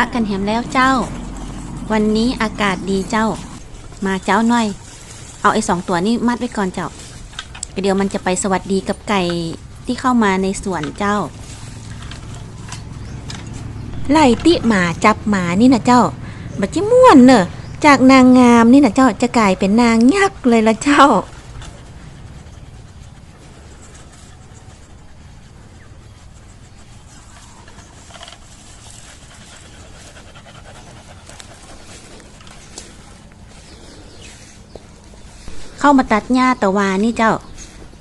ะกันแหมแล้วเจ้า วันนี้อากาศดีเจ้า มาเจ้าหน่อย เอาไอ้สองตัวนี้มัดไว้ก่อนเจ้าเดี๋ยวมันจะไปสวัสดีกับไก่ที่เข้ามาในสวนเจ้า ไล่ติหมาจับหมานี่นะเจ้าบัจิม่วนเนอะจากนางงามนี่นะเจ้าจะกลายเป็นนางยักษ์เลยละเจ้า เข้ามาตัดหญ้าตะวานี่เจ้า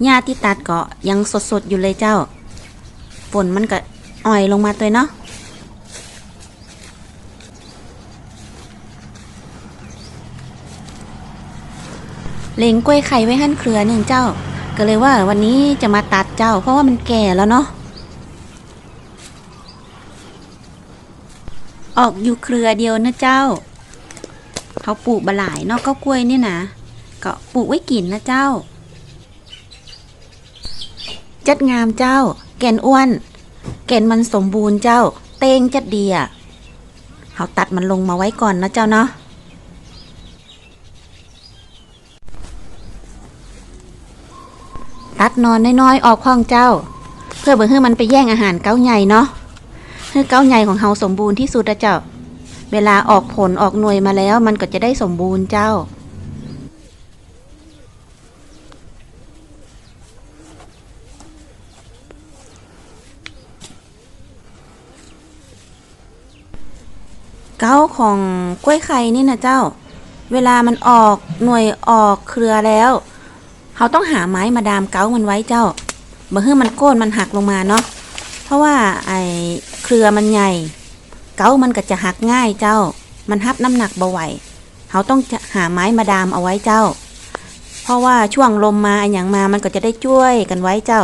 หญ้าที่ตัดก็ยังสดๆอยู่เลยเจ้า ฝนมันก็อ่อยลงมาตัวเนาะเล็งกล้วยไข่ไว้หั่นเครือหนึ่งเจ้า ก็เลยว่าวันนี้จะมาตัดเจ้า เพราะว่ามันแก่แล้วเนาะออกอยู่เครือเดียวนะเจ้า เขาปลูกบะหลายนาะก็กล้วยเนี่ยนะ ก็ปลูกไว้กินนะเจ้า จัดงามเจ้า แก่นอ้วน แก่นมันสมบูรณ์เจ้า เต้งจัดดีอะเขาตัดมันลงมาไว้ก่อนนะเจ้าเนาะตัดนอนน้อยๆออกข้องเจ้า เพื่อเบื่อให้มันไปแย่งอาหารเก้าใหญ่เนาะให้เก้าใหญ่ของเฮาสมบูรณ์ที่สุดนะเจ้า เวลาออกผลออกหน่วยมาแล้วมันก็จะได้สมบูรณ์เจ้า เก้าของกล้วยไข่นี่นะเจ้า เวลามันออกหน่วยออกเครือแล้วเขาต้องหาไม้มาดามเก้ามันไว้เจ้าเมื่อมันโค่นมันหักลงมาเนาะเพราะว่าไอ้เครือมันใหญ่ เก้ามันก็จะหักง่ายเจ้า มันฮับน้ำหนักเบาไหวเขาต้องหาไม้มาดามเอาไว้เจ้า เพราะว่าช่วงลมมาอันอย่างมามันก็จะได้ช่วยกันไว้เจ้า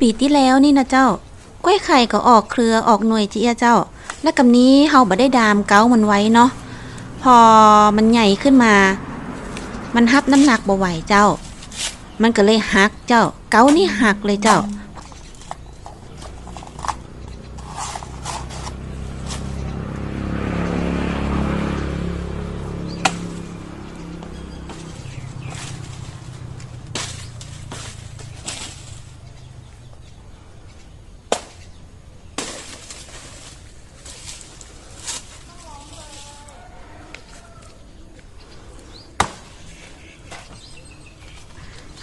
ปีที่แล้วนี่นะเจ้ากล้วยไข่ก็ออกเครือออกหน่วยเจียเจ้า และกับนี้เฮาบ่ได้ดามเกามันไว้เนาะพอมันใหญ่ขึ้นมา มันฮับน้ำหนักบ่ไหวเจ้า มันก็เลยหักเจ้า เกานี่หักเลยเจ้า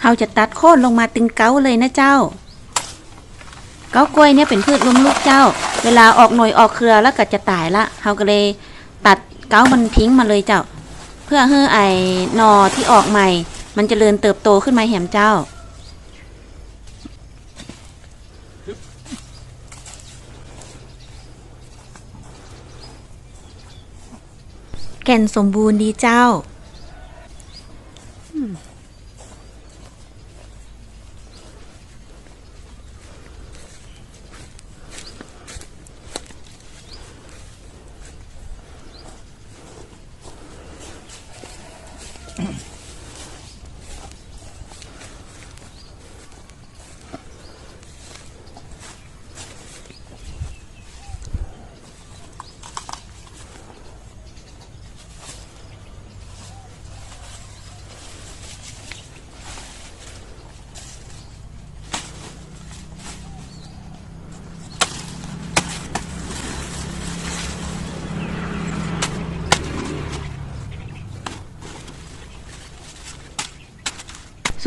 เราจะตัดโค่นลงมาตึงเก้าเลยนะเจ้า เก้ากล้วยเนี่ยเป็นพืชล้มลุกเจ้า เวลาออกหน่วยออกเครือแล้วก็จะตายละเราก็เลยตัดเก้ามันทิ้งมาเลยเจ้า เพื่อให้ไอ้หนอที่ออกใหม่ มันจเจริญเติบโตขึ้นมาแหมเจ้าแก่นสมบูรณ์ดีเจ้า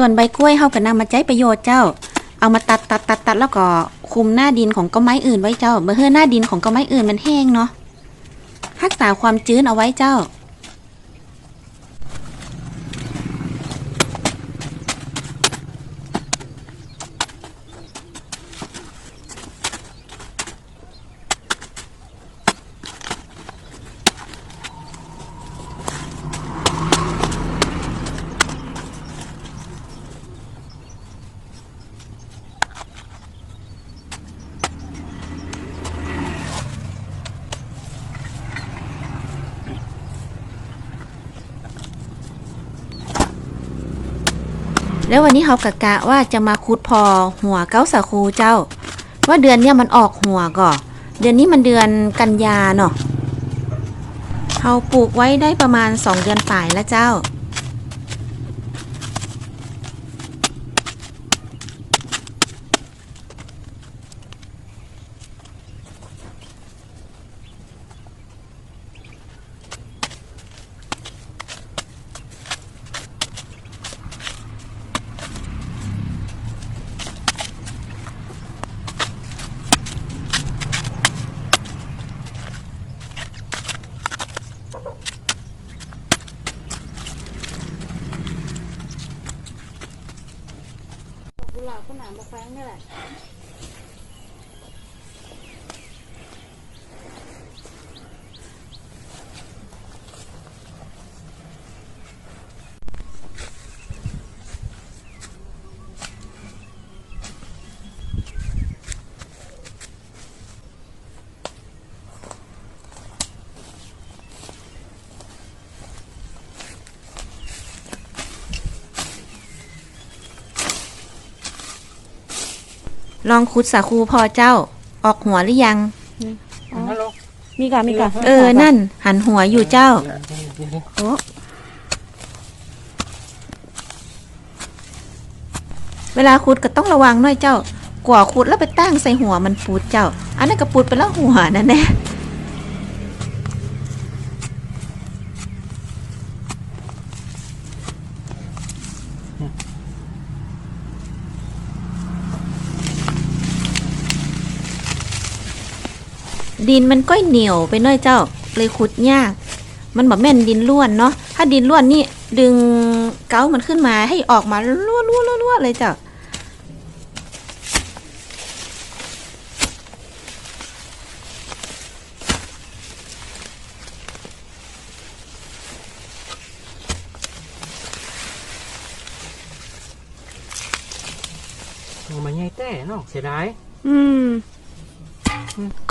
ส่วนใบกล้วยเฮาก็นำมาใช้ประโยชน์เจ้า เอามาตัดตัดตัดตัดแล้วก็คุมหน้าดินของก้นไม้อื่นไว้เจ้าเมื่อเฮือหน้าดินของก้นไม้อื่นมันแห้งเนาะรักษาความชื้นเอาไว้เจ้า แล้ววันนี้เขากะกะว่าจะมาคุดพอหัวเก้าสาคูเจ้า ว่าเดือนเนี้ยมันออกหัวก่อเดือนนี้มันเดือนกันยาเนาะเขาปลูกไว้ได้ประมาณสองเดือนฝ่ายแล้วเจ้า ก็หนามมาแฝงนี่แห ละลองคุดสาคูพอเจ้า ออกหัวหรือยัง ฮัลโหลมีกะมีกะเออ นั่น หันหัวอยู่เจ้า โอ้เวลาขุดก็ต้องระวังหน่อยเจ้า กว่าขุดแล้วไปตั้งใส่หัวมันปูดเจ้า อันนั้นก็ปูดไปแล้วหัวนั่นแน่ ดินมันก็เหนียวไปหน่อยเจ้าเลยขุดยาก มันแบบแม่นดินล้วนเนาะถ้าดินล้วนนี่ดึงเกามันขึ้นมาให้ออกมาล้วนล้วนล้วนเลยเจ้าเอามาใหญ่แต่เนาะเสียดายอืม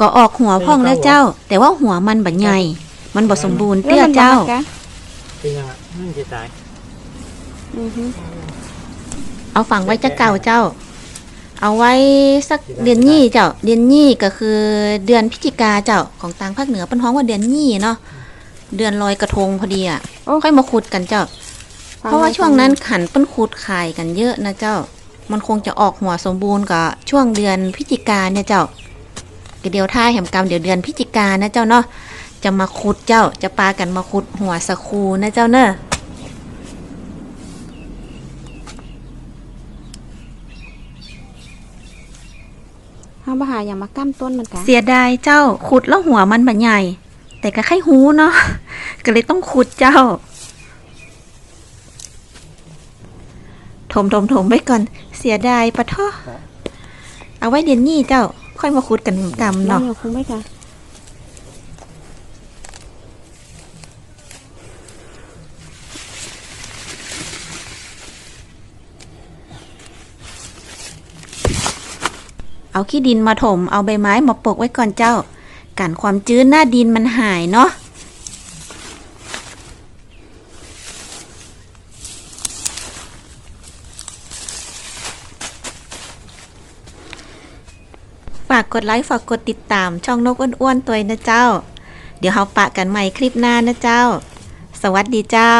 ก็ออกหัวพ่องแล้วเจ้า แต่ว่าหัวมันบัใหญ่ มันบ่สมบูรณ์เตี้ยเจ้า เป็นยังไงมันจะตายอือฮึเอาฝังไว้จะเก่าเจ้า เอาไว้สักเดือนยี่เจ้า เดือนยี่ก็คือเดือนพฤศจิกาเจ้าของทางภาคเหนือเป็นฮ้องว่าเดือนยี่เนาะ เดือนลอยกระทงพอดีอะโอ้ค่อยมาขุดกันเจ้า เพราะว่าช่วงนั้นขันเปิ้นขุดขายกันเยอะนะเจ้า มันคงจะออกหัวสมบูรณ์กับช่วงเดือนพฤศจิกาเนี่ยเจ้าก็ เดี๋ยวท่ายแหมกรรมเดี๋ยวเดือนพฤศจิกานะเจ้าเนาะจะมาขุดเจ้าจะปากันมาขุดหัวสะคูนะเจ้าเนอะห้าบาหาอย่ามากั้มต้นมันกะเสียดายเจ้าขุดแล้วหัวมันบัใหญ่ แต่ก็ไข่หูเนาะก็เลยต้องขุดเจ้า ถมถมถมไว้ก่อน เสียดายปะท่อเอาไว้เดือนนี้เจ้า ค่อยมาขุดกันกำน้องเนาะยังคงไม่กะเอาขี้ดินมาถม เอาใบไม้มาปกไว้ก่อนเจ้ากันความจื้นหน้าดินมันหายเนาะากกดไลค์ฝากกดติดตามช่องนกอ้วนๆตัวนะเจ้า เดี๋ยวเราปะกันใหม่คลิปหน้านะเจ้า สวัสดีเจ้า